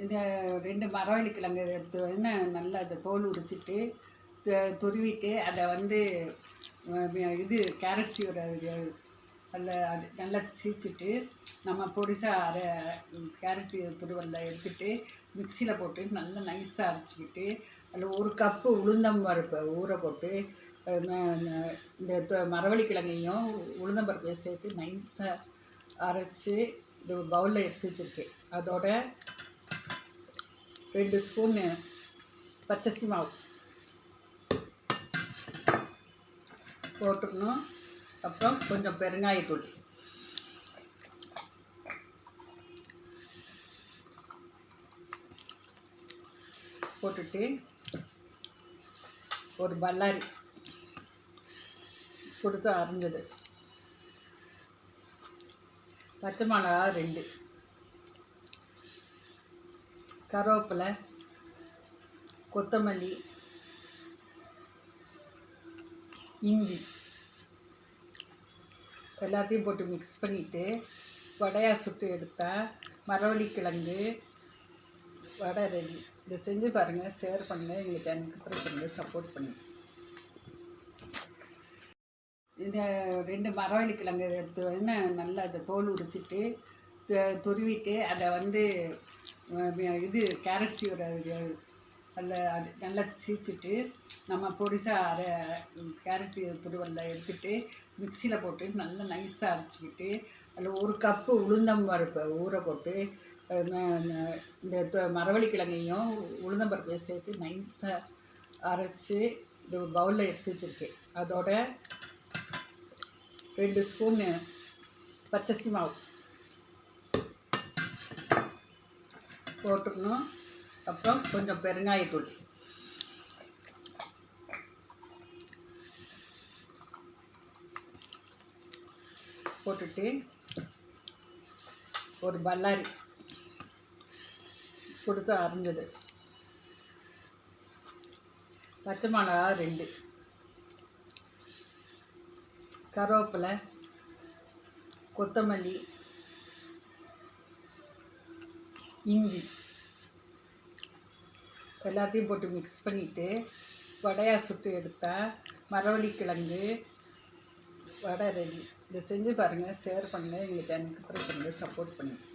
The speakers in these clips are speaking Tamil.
இந்த ரெண்டு மரவள்ளி கிழங்கு எடுத்து வந்து நல்லா அதை தோல் உரிச்சிட்டு துருவிட்டு அதை வந்து இது கேரட் சீவர அதில் அது நல்லா சீச்சிட்டு நம்ம பொடிசா அரை கேரட் துருவலில் எடுத்துட்டு மிக்சியில் போட்டு நல்லா நைஸாக அரைச்சிக்கிட்டு அதில் ஒரு கப்பு உளுந்தம் பருப்பை ஊற போட்டு இந்த மரவள்ளி கிழங்கையும் உளுந்தம்பருப்பையும் சேர்த்து நைஸாக அரைச்சி இந்த பவுலில் எடுத்து வச்சுருக்கேன். அதோட ரெண்டு ஸ்பூன் பச்சரிசி மாவு போட்டுக்கணும். அப்புறம் கொஞ்சம் பெருங்காயத்தூள் போட்டுட்டு ஒரு பல்லாரி புதுசாக அரைஞ்சது. பச்சை மிளகா ரெண்டு. கருவேப்பிலை கொத்தமல்லி இஞ்சி. எல்லாத்தையும் போட்டு மிக்ஸ் பண்ணிவிட்டு வடையாக சுட்டு எடுத்தால் மரவள்ளி கிழங்கு வடை ரெடி இதை செஞ்சு பாருங்கள் ஷேர் பண்ணுங்கள் எங்கள் சேனலுக்கு பண்ணுங்கள் சப்போர்ட் பண்ணுங்கள் இந்த ரெண்டு மரவள்ளி கிழங்கு எடுத்து வந்து நல்லா அதை தோல் உரிச்சிட்டு துருவிட்டு அதை வந்து இது கேரட் சீவுற அதில் அது நல்லா சீச்சிட்டு நம்ம பொடிசா அரை கேரட் துருவலில் எடுத்துட்டு மிக்சியில் போட்டு நல்லா நைஸாக அரைச்சிக்கிட்டு அதில் ஒரு கப்பு உளுந்தம் பருப்பை ஊற போட்டு இந்த மரவள்ளி கிழங்கையும் உளுந்தம்பருப்பையும் சேர்த்து நைஸாக அரைச்சி இந்த பவுலில் எடுத்து வச்சுருக்கேன். அதோட ரெண்டு ஸ்பூன் பச்சரிசி மாவு போட்டுக்கணும். அப்புறம் கொஞ்சம் பெருங்காயத்தூள் போட்டுட்டு ஒரு பல்லாரி புதுசாக அரைஞ்சது. பச்சை மிளகா ரெண்டு. கருவேப்பிலை கொத்தமல்லி இஞ்சி. எல்லாத்தையும் போட்டு மிக்ஸ் பண்ணிவிட்டு வடையாக சுட்டு எடுத்தால் மரவள்ளி கிழங்கு வடை ரெடி இதை செஞ்சு பாருங்கள் ஷேர் பண்ணுங்கள் எங்கள் சேனலுக்கு சப்ஸ்கிரைப் பண்ணுங்கள் சப்போர்ட் பண்ணுங்கள்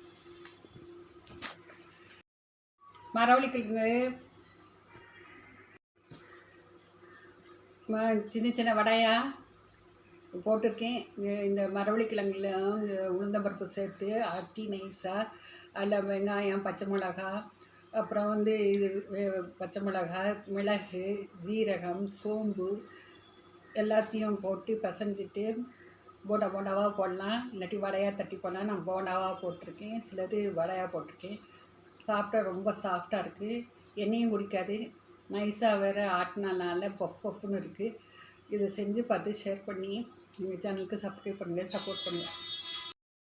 மரவள்ளி கிழங்கு சின்ன சின்ன வடையா போட்டிருக்கேன். இந்த மரவள்ளி கிழங்குலையும் உளுந்தம்பருப்பு சேர்த்து ஆட்டி நைஸாக அதில் வெங்காயம் பச்சை மிளகா அப்புறம் வந்து இது பச்சை மிளகா மிளகு ஜீரகம் சோம்பு எல்லாத்தையும் போட்டு பிசைஞ்சிட்டு போண்டா போண்டாவாக போடலாம். இல்லாட்டி வடையாக தட்டி போடலாம். நான் போண்டாவாக போட்டிருக்கேன். சிலது வடையாக போட்டிருக்கேன். சாப்பிட்டா ரொம்ப சாஃப்டாக இருக்குது எண்ணெயும் குடிக்காது. நைஸாக வேறு ஆட்டினால பஃப் பஃப்னு இருக்குது இதை செஞ்சு பார்த்து ஷேர் பண்ணி எங்கள் சேனலுக்கு சப்ஸ்கிரைப் பண்ணுங்கள் சப்போர்ட் பண்ணுங்கள்